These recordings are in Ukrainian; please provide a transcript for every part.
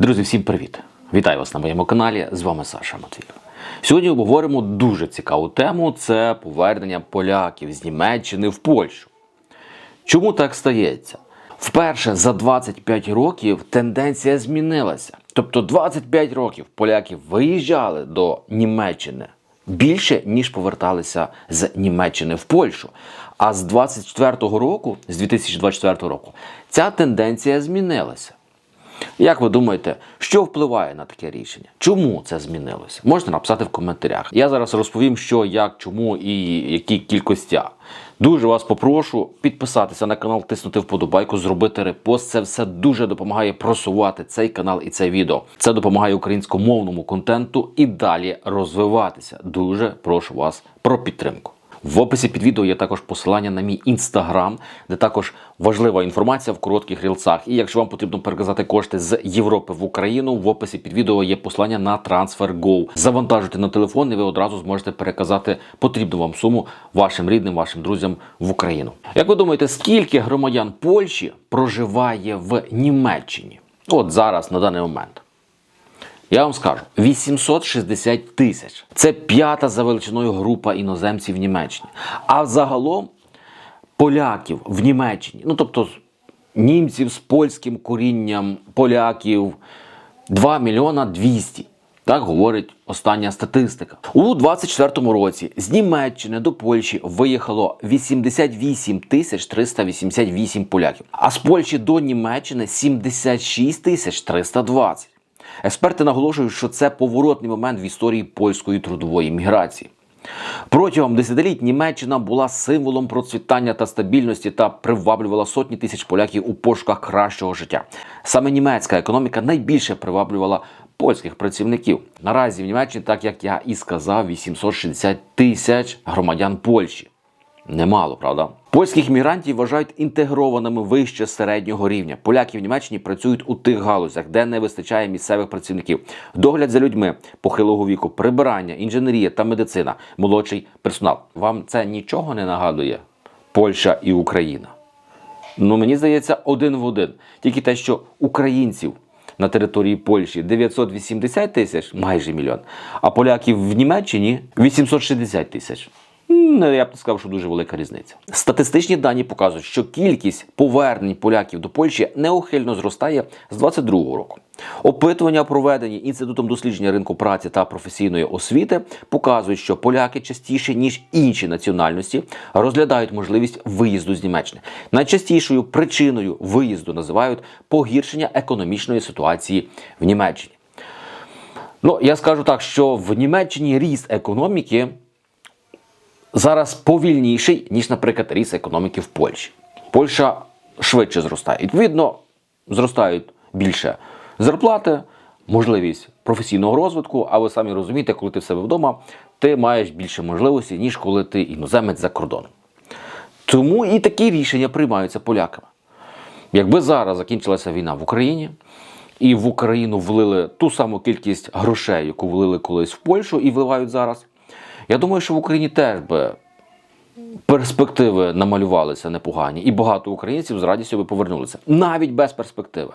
Друзі, всім привіт! Вітаю вас на моєму каналі. З вами Саша Матвієв. Сьогодні обговоримо дуже цікаву тему: це повернення поляків з Німеччини в Польщу. Чому так стається? Вперше за 25 років тенденція змінилася. Тобто 25 років поляки виїжджали до Німеччини більше, ніж поверталися з Німеччини в Польщу. А з 24-го року, з 2024 року, ця тенденція змінилася. Як ви думаєте, що впливає на таке рішення? Чому це змінилося? Можете написати в коментарях. Я зараз розповім, що, як, чому і які кількості. Дуже вас попрошу підписатися на канал, тиснути вподобайку, зробити репост. Це все дуже допомагає просувати цей канал і це відео. Це допомагає українськомовному контенту і далі розвиватися. Дуже прошу вас про підтримку. В описі під відео є також посилання на мій інстаграм, де також важлива інформація в коротких рілцах. І якщо вам потрібно переказати кошти з Європи в Україну, в описі під відео є посилання на TransferGo. Завантажуйте на телефон, і ви одразу зможете переказати потрібну вам суму вашим рідним, вашим друзям в Україну. Як ви думаєте, скільки громадян Польщі проживає в Німеччині? От зараз на даний момент. Я вам скажу 860 тисяч. Це п'ята за величиною група іноземців в Німеччині. А загалом поляків в Німеччині, ну тобто німців з польським корінням, поляків 2 мільйона 200. Так говорить остання статистика. У 24-му році з Німеччини до Польщі виїхало 88 тисяч 388 поляків, а з Польщі до Німеччини 76 тисяч 320. Експерти наголошують, що це поворотний момент в історії польської трудової міграції. Протягом десятиліть Німеччина була символом процвітання та стабільності та приваблювала сотні тисяч поляків у пошуках кращого життя. Саме німецька економіка найбільше приваблювала польських працівників. Наразі в Німеччині, так як я і сказав, 860 тисяч громадян Польщі. Немало, правда? Польських мігрантів вважають інтегрованими вище середнього рівня. Поляки в Німеччині працюють у тих галузях, де не вистачає місцевих працівників. Догляд за людьми похилого віку, прибирання, інженерія та медицина, молодший персонал. Вам це нічого не нагадує? Польща і Україна. Ну мені здається, один в один. Тільки те, що українців на території Польщі 980 тисяч, майже мільйон, а поляків в Німеччині 860 тисяч. Я б не сказав, що дуже велика різниця. Статистичні дані показують, що кількість повернень поляків до Польщі неухильно зростає з 22 року. Опитування, проведені інститутом дослідження ринку праці та професійної освіти, показують, що поляки частіше ніж інші національності розглядають можливість виїзду з Німеччини. Найчастішою причиною виїзду називають погіршення економічної ситуації в Німеччині. Ну, я скажу так, що в Німеччині ріст економіки зараз повільніший, ніж, наприклад, ріст економіки в Польщі. Польща швидше зростає. Відповідно, зростають більше зарплати, можливість професійного розвитку, а ви самі розумієте, коли ти в себе вдома, ти маєш більше можливостей, ніж коли ти іноземець за кордоном. Тому і такі рішення приймаються поляками. Якби зараз закінчилася війна в Україні, і в Україну влили ту саму кількість грошей, яку влили колись в Польщу і вливають зараз, я думаю, що в Україні теж би перспективи намалювалися непогані, і багато українців з радістю би повернулися, навіть без перспективи.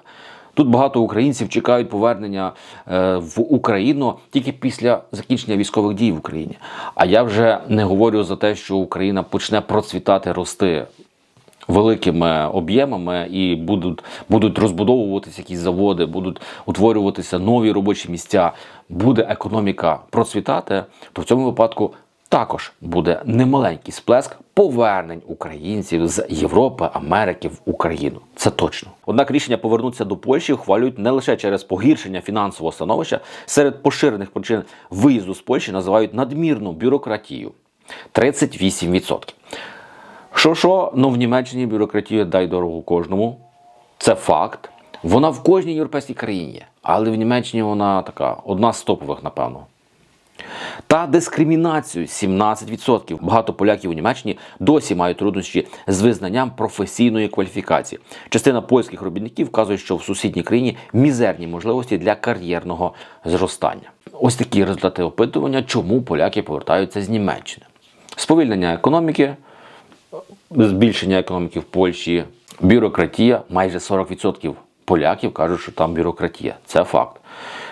Тут багато українців чекають повернення е, в Україну тільки після закінчення військових дій в Україні. А я вже не говорю за те, що Україна почне процвітати, рости великими об'ємами і будуть, будуть розбудовуватися якісь заводи, будуть утворюватися нові робочі місця, буде економіка процвітати, то в цьому випадку також буде немаленький сплеск повернень українців з Європи, Америки в Україну. Це точно. Однак рішення повернутися до Польщі ухвалюють не лише через погіршення фінансового становища, серед поширених причин виїзду з Польщі називають надмірну бюрократію 38%. Що що, ну в Німеччині бюрократія дай дорогу кожному. Це факт. Вона в кожній європейській країні є. Але в Німеччині вона така одна з топових, напевно. Та дискримінацію 17%. Багато поляків у Німеччині досі мають труднощі з визнанням професійної кваліфікації. Частина польських робітників вказує, що в сусідній країні мізерні можливості для кар'єрного зростання. Ось такі результати опитування, чому поляки повертаються з Німеччини. Сповільнення економіки, збільшення економіки в Польщі, бюрократія майже 40% поляків кажуть, що там бюрократія. Це факт.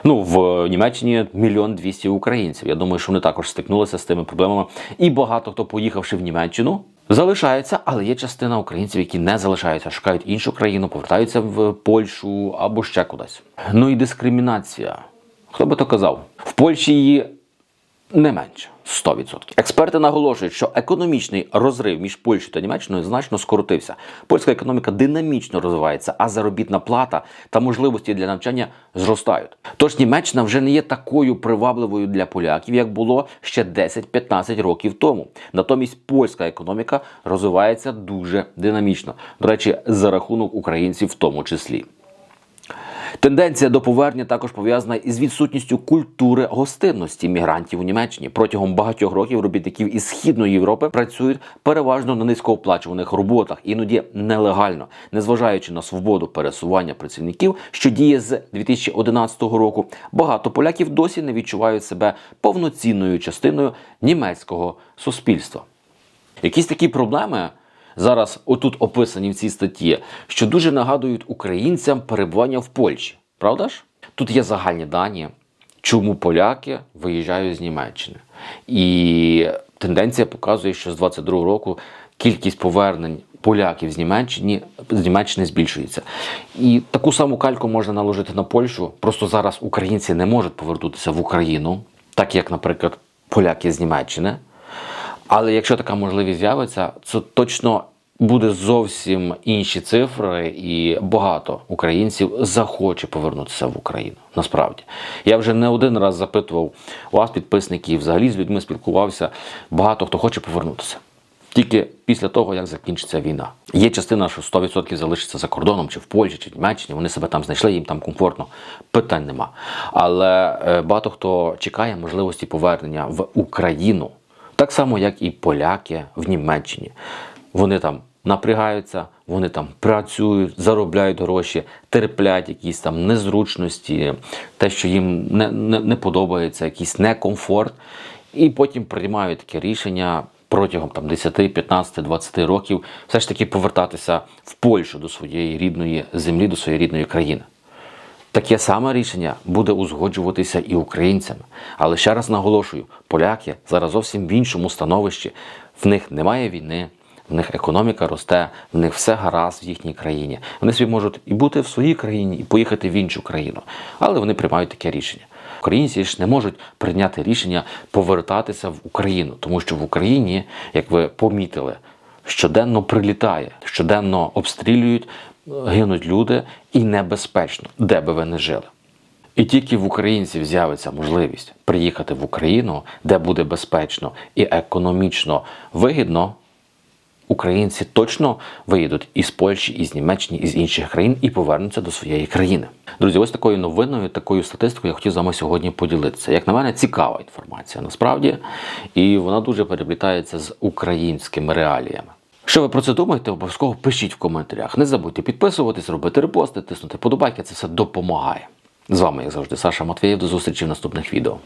Ну, в Німеччині мільйон двісті українців. Я думаю, що вони також стикнулися з тими проблемами. І багато хто, поїхавши в Німеччину, залишається, але є частина українців, які не залишаються, шукають іншу країну, повертаються в Польщу або ще кудись. Ну і дискримінація. Хто би то казав? В Польщі її не менше 100%. Експерти наголошують, що економічний розрив між Польщею та Німеччиною значно скоротився. Польська економіка динамічно розвивається, а заробітна плата та можливості для навчання зростають. Тож Німеччина вже не є такою привабливою для поляків, як було ще 10-15 років тому. Натомість польська економіка розвивається дуже динамічно. До речі, за рахунок українців в тому числі. Тенденція до повернення також пов'язана із відсутністю культури гостинності мігрантів у Німеччині. Протягом багатьох років робітників із східної Європи працюють переважно на низькооплачуваних роботах, іноді нелегально, незважаючи на свободу пересування працівників, що діє з 2011 року. Багато поляків досі не відчувають себе повноцінною частиною німецького суспільства. Якісь такі проблеми зараз отут описані в цій статті, що дуже нагадують українцям перебування в Польщі. Правда ж? Тут є загальні дані, чому поляки виїжджають з Німеччини. І тенденція показує, що з 22 року кількість повернень поляків з Німеччини, з Німеччини збільшується. І таку саму кальку можна наложити на Польщу. Просто зараз українці не можуть повернутися в Україну, так як, наприклад, поляки з Німеччини. Але якщо така можливість з'явиться, це точно буде зовсім інші цифри, і багато українців захоче повернутися в Україну. Насправді, я вже не один раз запитував у вас, підписників, взагалі з людьми спілкувався. Багато хто хоче повернутися. Тільки після того, як закінчиться війна. Є частина, що 100% залишиться за кордоном, чи в Польщі, чи в Німеччині. Вони себе там знайшли, їм там комфортно. Питань нема. Але е, багато хто чекає можливості повернення в Україну. Так само, як і поляки в Німеччині. Вони там напрягаються, вони там працюють, заробляють гроші, терплять якісь там незручності, те, що їм не, не, не подобається, якийсь некомфорт, і потім приймають таке рішення протягом там 10, 15, 20 років все ж таки повертатися в Польщу до своєї рідної землі, до своєї рідної країни. Таке саме рішення буде узгоджуватися і українцями. Але ще раз наголошую: поляки зараз зовсім в іншому становищі. В них немає війни, в них економіка росте, в них все гаразд в їхній країні. Вони собі можуть і бути в своїй країні, і поїхати в іншу країну. Але вони приймають таке рішення. Українці ж не можуть прийняти рішення повертатися в Україну, тому що в Україні, як ви помітили, щоденно прилітає, щоденно обстрілюють, гинуть люди і небезпечно, де би ви не жили. І тільки в українців з'явиться можливість приїхати в Україну, де буде безпечно і економічно вигідно, українці точно виїдуть із Польщі, із Німеччини, із інших країн і повернуться до своєї країни. Друзі, ось такою новиною, такою статистикою я хотів з вами сьогодні поділитися. Як на мене, цікава інформація насправді, і вона дуже переплітається з українськими реаліями. Що ви про це думаєте? Обов'язково пишіть в коментарях. Не забудьте підписуватись, робити репости, тиснути подобайки. Це все допомагає. З вами, як завжди, Саша Матвієв. До зустрічі в наступних відео.